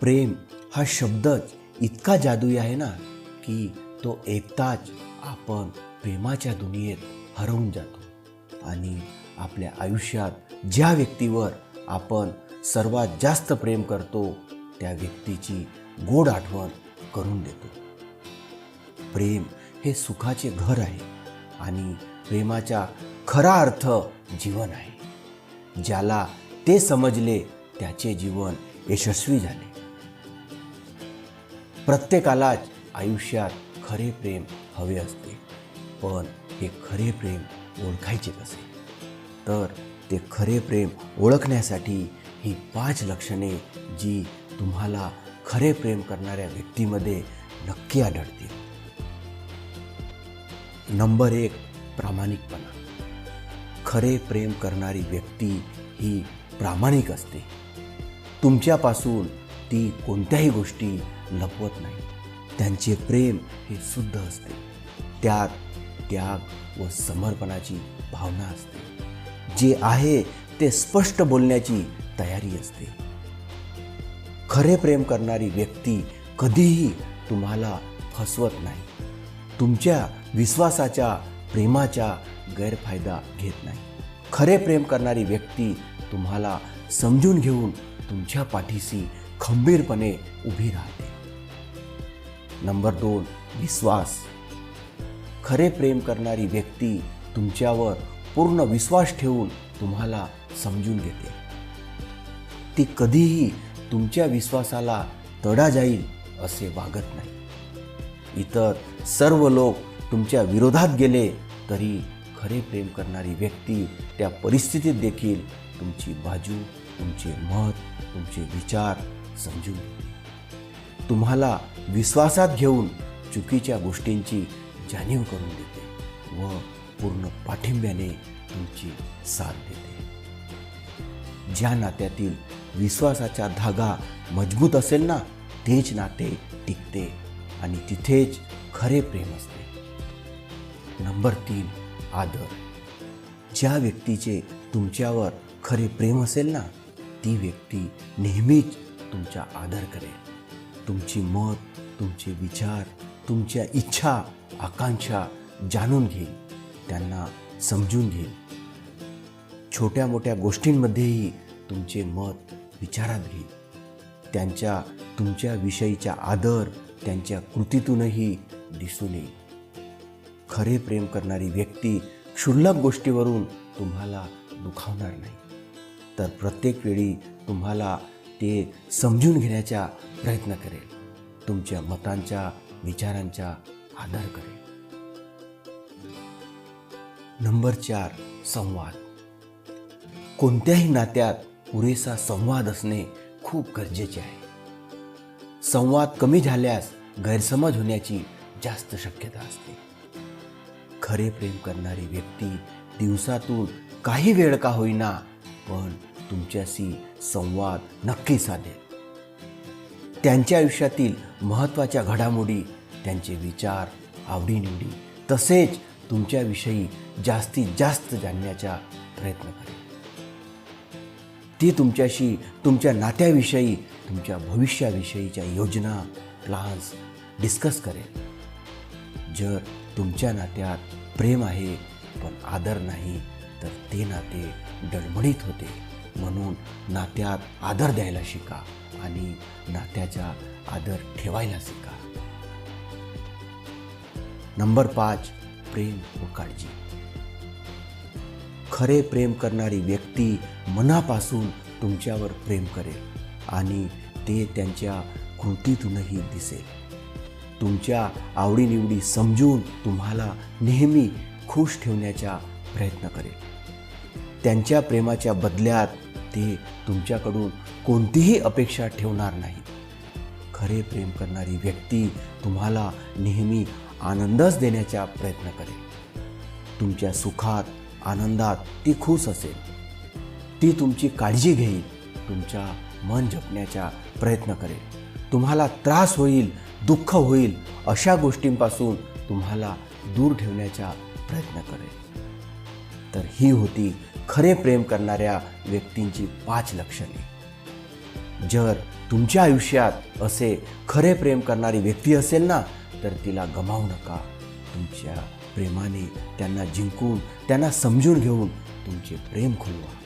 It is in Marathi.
प्रेम हा शब्दच इतका जादुई आहे ना की तो ऐकताच आपण प्रेमाच्या दुनियेत हरवून जातो. आणि आपल्या आयुष्यात ज्या व्यक्तीवर आपण सर्वात जास्त प्रेम करतो त्या व्यक्तीची गोड आठवण करून देतो. प्रेम हे सुखाचे घर आहे आणि प्रेमाचा खरा अर्थ जीवन आहे. ज्याला ते समजले त्याचे जीवन यशस्वी झाले. प्रत्येकालाच आयुष्यात खरे प्रेम हवे असते. पण हे खरे प्रेम ओळखायचे कसे तर ते खरे प्रेम ओळखण्यासाठी ही पाच लक्षणे जी तुम्हाला खरे प्रेम करणाऱ्या व्यक्तीमध्ये नक्की आढळतील. नंबर एक प्रामाणिकपणा. खरे प्रेम करणारी व्यक्ती ही प्रामाणिक असते. तुमच्यापासून ती कोणत्याही गोष्टी लपवत नाही त्यांचे प्रेम हे शुद्ध असते. त्यात त्याग व समर्पणाची भावना असते. जे आहे ते स्पष्ट बोलण्याची तयारी असते. खरे प्रेम करणारी व्यक्ती कधीही तुम्हाला फसवत नाही. तुमच्या विश्वासाच्या प्रेमाचा गैरफायदा घेत नाही. खरे प्रेम करणारी व्यक्ती तुम्हाला समजून घेऊन तुमच्या पाठीशी खंबीरपणे उभी राहते. नंबर दोन विश्वास. खरे प्रेम करणारी व्यक्ती तुमच्यावर पूर्ण विश्वास ठेवून तुम्हाला समजून घेते. ती कधीही तुमच्या विश्वासाला तडा जाईल असे वागत नाही. इतर सर्व लोक तुमच्या विरोधात गेले तरी खरे प्रेम करणारी व्यक्ती त्या परिस्थितीत देखील तुमची बाजू तुमचे मत तुमचे विचार समजून तुम्हाला विश्वासात घेऊन चुकीच्या गोष्टींची जाणीव करून देते व पूर्ण पाठिंब्याने तुमची साथ देते. ज्या नात्यातील विश्वासाचा धागा मजबूत असेल ना तेच नाते टिकते आणि तिथेच खरे प्रेम असते. नंबर तीन आदर. ज्या व्यक्तीचे तुमच्यावर खरे प्रेम असेल ना ती व्यक्ती नेहमीच तुमचा आदर करेल तुमची मत तुमचे विचार तुमच्या इच्छा आकांक्षा जाणून घेईल त्यांना समजून घेईल छोट्या मोठ्या गोष्टींमध्येही तुमचे मत विचारात घेईल त्यांच्या तुमच्याविषयीचा आदर त्यांच्या कृतीतूनही दिसून येईल. खरे प्रेम करणारी व्यक्ती क्षुल्लक गोष्टीवरून तुम्हाला दुखावणार नाही. तर प्रत्येक वेळी तुम्हाला ते समजून घेण्याचा प्रयत्न करेल. तुमच्या मतांच्या विचारांचा आदर करेल. नंबर चार संवाद. कोणत्याही नात्यात पुरेसा संवाद असणे खूप गरजेचे आहे. संवाद कमी झाल्यास गैरसमज होण्याची जास्त शक्यता असते. खरे प्रेम करणारी व्यक्ती दिवसातून काही वेळ का होईना पण तुमच्याशी संवाद नक्की साधेल. त्यांच्या आयुष्यातील महत्त्वाच्या घडामोडी त्यांचे विचार आवडीनिवडी तसेच तुमच्याविषयी जास्तीत जास्त जाणण्याचा प्रयत्न करेल. ती तुमच्याशी तुमच्या नात्याविषयी तुमच्या भविष्याविषयीच्या योजना प्लान्स डिस्कस करेल. जर तुमच्या नात्यात प्रेम आहे पण आदर नाही तर ते नाते डळमळीत होते. म्हणून नात्यात आदर द्यायला शिका आणि नात्याचा आदर ठेवायला शिका. नंबर पाच प्रेम व काळजी. खरे प्रेम करणारी व्यक्ती मनापासून तुमच्यावर प्रेम करेल आणि ते त्यांच्या कृतीतूनही दिसेल. तुमच्या आवडीनिवडी समजून तुम्हाला नेहमी खुश ठेवण्याचा प्रयत्न करेल. त्यांच्या प्रेमाच्या बदल्यात ते तुमच्याकडून कोणतीही अपेक्षा ठेवणार नाही. खरे प्रेम करणारी व्यक्ती तुम्हाला नेहमी आनंदच देण्याचा प्रयत्न करेल. तुमच्या सुखात आनंदात ती खुश असेल. ती तुमची काळजी घेईल तुमच्या मन जपण्याचा प्रयत्न करेल. तुम्हाला त्रास होईल दुःख होईल अशा गोष्टींपासून तुम्हाला दूर ठेवण्याचा प्रयत्न करेल. तर ही होती खरे प्रेम करणाऱ्या व्यक्तींची पाच लक्षणे. जर तुमच्या आयुष्यात असे खरे प्रेम करणारी व्यक्ती असेल ना तर तिला गमावू नका. तुमच्या प्रेमाने त्यांना जिंकून त्यांना समजून घेऊन तुमचे प्रेम खुलवा.